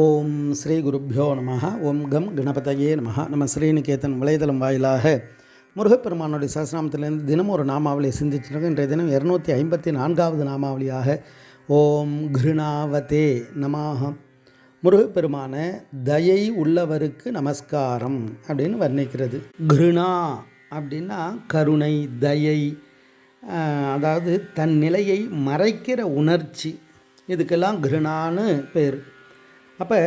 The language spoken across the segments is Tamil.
ஓம் ஸ்ரீ குருப்பியோ நம ஓம் கம் கணபதையே நம நம்ம ஸ்ரீநிகேதன் வலைதளம் வாயிலாக முருகப்பெருமானுடைய சஹஸ்ரநாமத்திலிருந்து தினமும் ஒரு நாமாவளியை சிந்திச்சிருக்கோம். இன்றைய தினம் இரநூத்தி ஐம்பத்தி நான்காவது நாமாவளியாக ஓம் கிருணாவதே நமாக முருகப்பெருமான தயை உள்ளவருக்கு நமஸ்காரம் அப்படின்னு வர்ணிக்கிறது. கிருணா அப்படின்னா கருணை தயை அதாவது தன் நிலையை மறைக்கிற உணர்ச்சி. இதுக்கெல்லாம் கிருணான்னு பேர். அப்போ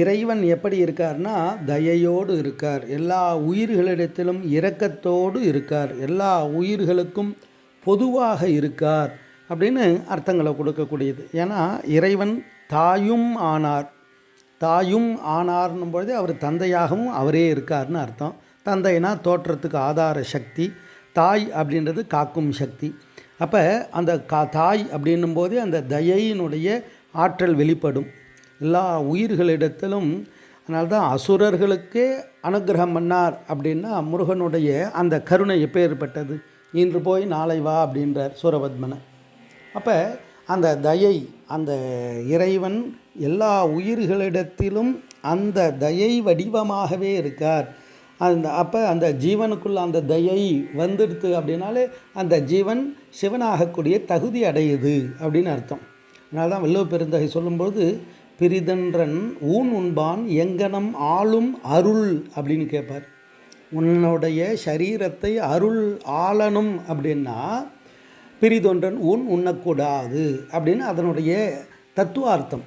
இறைவன் எப்படி இருக்கார்னா தயையோடு இருக்கார். எல்லா உயிர்களிடத்திலும் இரக்கத்தோடு இருக்கார். எல்லா உயிர்களுக்கும் பொதுவாக இருக்கார் அப்படின்னு அர்த்தங்களை கொடுக்கக்கூடியது. ஏன்னா இறைவன் தாயும் ஆனார். தாயும் ஆனார்னும் பொழுது அவர் தந்தையாகவும் அவரே இருக்கார்னு அர்த்தம். தந்தைனா தோற்றத்துக்கு ஆதார சக்தி. தாய் அப்படின்றது காக்கும் சக்தி. அப்போ அந்த கா தாய் அப்படின்னும் போது அந்த தயையினுடைய ஆற்றல் வெளிப்படும். எல்லா உயிர்களிடத்திலும் அதனால்தான் அசுரர்களுக்கே அனுக்கிரகம் பண்ணார் அப்படின்னா முருகனுடைய அந்த கருணை எப்பேற்பட்டது? இன்று போய் நாளை வா அப்படின்றார் சூரபத்மனை. அப்போ அந்த தயை அந்த இறைவன் எல்லா உயிர்களிடத்திலும் அந்த தயை வடிவமாகவே இருக்கார். அந்த அப்போ அந்த ஜீவனுக்குள்ள அந்த தயை வந்துடுது அப்படின்னாலே அந்த ஜீவன் சிவனாகக்கூடிய தகுதி அடையுது அப்படின்னு அர்த்தம். அதனால தான் வள்ளுவ பெருந்தகை சொல்லும்போது பிரிதன்றன் ஊன் உண்பான் எங்கனம் ஆளும் அருள் அப்படின்னு கேட்பார் உன்னுடைய சரீரத்தை அருள் ஆளணும் அப்படின்னா பிரிதொன்றன் உன் உண்ணக்கூடாது அப்படின்னு அதனுடைய தத்துவார்த்தம்.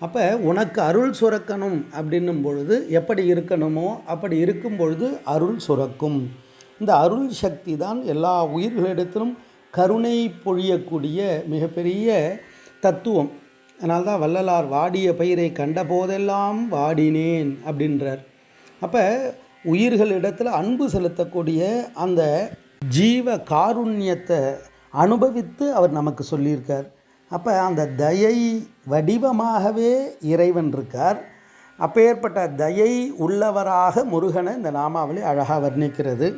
அப்போ உனக்கு அருள் சுரக்கணும் அப்படின்னும் பொழுது எப்படி இருக்கணுமோ அப்படி இருக்கும் பொழுது அருள் சுரக்கும். இந்த அருள் சக்தி தான் எல்லா உயிர்களிடத்திலும் கருணை பொழியக்கூடிய மிகப்பெரிய தத்துவம். அதனால் தான் வள்ளலார் வாடிய பயிரை கண்ட போதெல்லாம் வாடினேன் அப்படின்றார். அப்போ உயிர்களிடத்தில் அன்பு செலுத்தக்கூடிய அந்த ஜீவ காருண்யத்தை அனுபவித்து அவர் நமக்கு சொல்லியிருக்கார். அப்போ அந்த தயை வடிவமாகவே இறைவன் இருக்கார். அப்பேற்பட்ட தயை உள்ளவராக முருகனை இந்த நாமாவளி அழகாக வர்ணிக்கிறது.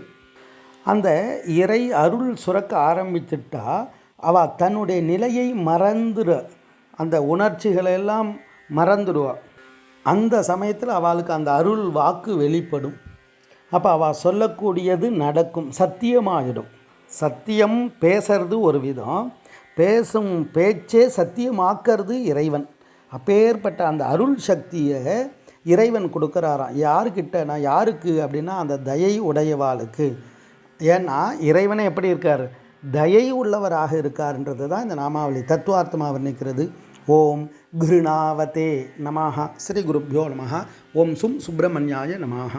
அந்த இறை அருள் சுரக்க ஆரம்பித்துட்டா அவ தன்னுடைய நிலையை மறந்துட அந்த உணர்ச்சிகளை எல்லாம் மறந்துடுவா. அந்த சமயத்தில் அவளுக்கு அந்த அருள் வாக்கு வெளிப்படும். அப்போ அவள் சொல்லக்கூடியது நடக்கும் சத்தியமாகிடும் சத்தியம் பேசுறது ஒரு விதம் பேசும் பேச்சே சத்தியமாக்கிறது இறைவன். அப்பேற்பட்ட அந்த அருள் சக்தியை இறைவன் கொடுக்குறாராம். யாருக்கிட்ட நான் யாருக்கு அப்படின்னா அந்த தயை உடையவாளுக்கு. ஏன்னா இறைவனே எப்படி இருக்கார்? தயை உள்ளவராக இருக்கார்ன்றது தான் இந்த நாமாவளி தத்துவார்த்தமாக வர்ணிக்கிறது ஓம் கிருணாவதே நமாக ஸ்ரீ குருப்யோ நமः ஓம் சும் சுப்பிரமணியாய நமாக